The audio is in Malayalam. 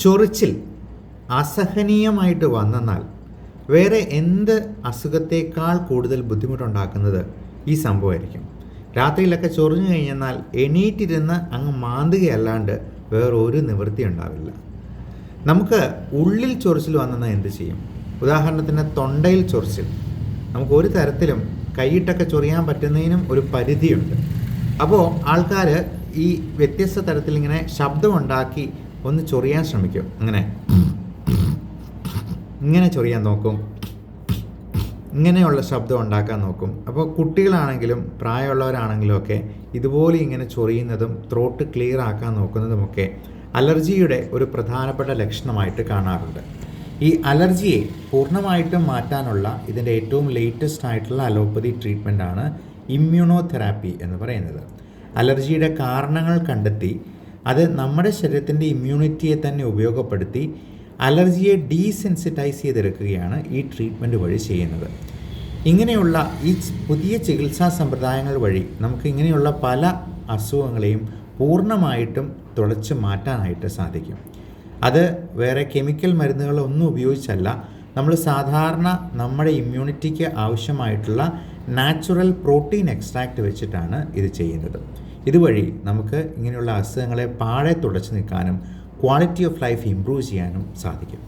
ചൊറിച്ചിൽ അസഹനീയമായിട്ട് വന്നെന്നാൽ വേറെ എന്ത് അസുഖത്തേക്കാൾ കൂടുതൽ ബുദ്ധിമുട്ടുണ്ടാക്കുന്നത് ഈ സംഭവമായിരിക്കും. രാത്രിയിലൊക്കെ ചൊറിഞ്ഞു കഴിഞ്ഞെന്നാൽ എണീറ്റിരുന്ന് അങ്ങ് മാന്തുകയല്ലാണ്ട് വേറെ ഒരു നിവൃത്തി ഉണ്ടാവില്ല. നമുക്ക് ഉള്ളിൽ ചൊറിച്ചിൽ വന്നെന്നാൽ എന്ത് ചെയ്യും? ഉദാഹരണത്തിന് തൊണ്ടയിൽ ചൊറിച്ചിൽ. നമുക്ക് ഒരു തരത്തിലും കൈയിട്ടൊക്കെ ചൊറിയാൻ പറ്റുന്നതിനും ഒരു പരിധിയുണ്ട്. അപ്പോൾ ആൾക്കാർ ഈ വ്യത്യസ്ത തരത്തിൽ ഇങ്ങനെ ശബ്ദമുണ്ടാക്കി ഒന്ന് ചൊറിയാൻ ശ്രമിക്കും. അങ്ങനെ ഇങ്ങനെ ചൊറിയാൻ നോക്കും. ഇങ്ങനെയുള്ള ശബ്ദം ഉണ്ടാക്കാൻ നോക്കും. അപ്പോൾ കുട്ടികളാണെങ്കിലും പ്രായമുള്ളവരാണെങ്കിലും ഒക്കെ ഇതുപോലെ ഇങ്ങനെ ചൊറിയുന്നതും ത്രോട്ട് ക്ലിയർ ആക്കാൻ നോക്കുന്നതുമൊക്കെ അലർജിയുടെ ഒരു പ്രധാനപ്പെട്ട ലക്ഷണമായിട്ട് കാണാറുണ്ട്. ഈ അലർജിയെ പൂർണമായിട്ടും മാറ്റാനുള്ള ഇതിന്റെ ഏറ്റവും ലേറ്റസ്റ്റ് ആയിട്ടുള്ള അലോപ്പതി ട്രീറ്റ്മെന്റാണ് ഇമ്മ്യൂണോതെറാപ്പി എന്ന് പറയുന്നത്. അലർജിയുടെ കാരണങ്ങൾ കണ്ടെത്തി അത് നമ്മുടെ ശരീരത്തിന്റെ ഇമ്മ്യൂണിറ്റിയെ തന്നെ ഉപയോഗപ്പെടുത്തി അലർജിയെ ഡീസെൻസിറ്റൈസ് ചെയ്തെടുക്കുകയാണ് ഈ ട്രീറ്റ്മെന്റ് വഴി ചെയ്യുന്നത്. ഇങ്ങനെയുള്ള ഈ പുതിയ ചികിത്സാ സമ്പ്രദായങ്ങൾ വഴി നമുക്ക് ഇങ്ങനെയുള്ള പല അസുഖങ്ങളെയും പൂർണമായിട്ടും തുളച്ച് മാറ്റാനായിട്ട് സാധിക്കും. അത് വേറെ കെമിക്കൽ മരുന്നുകളൊന്നും ഉപയോഗിച്ചല്ല. നമ്മൾ സാധാരണ നമ്മുടെ ഇമ്മ്യൂണിറ്റിക്ക് ആവശ്യമായിട്ടുള്ള നാച്ചുറൽ പ്രോട്ടീൻ എക്സ്ട്രാക്റ്റ് വെച്ചിട്ടാണ് ഇത് ചെയ്യുന്നത്. ഇതുവഴി നമുക്ക് ഇങ്ങനെയുള്ള അസുഖങ്ങളെ പാഴെ തുടച്ചു നിൽക്കാനും ക്വാളിറ്റി ഓഫ് ലൈഫ് ഇമ്പ്രൂവ് ചെയ്യാനും സാധിക്കും.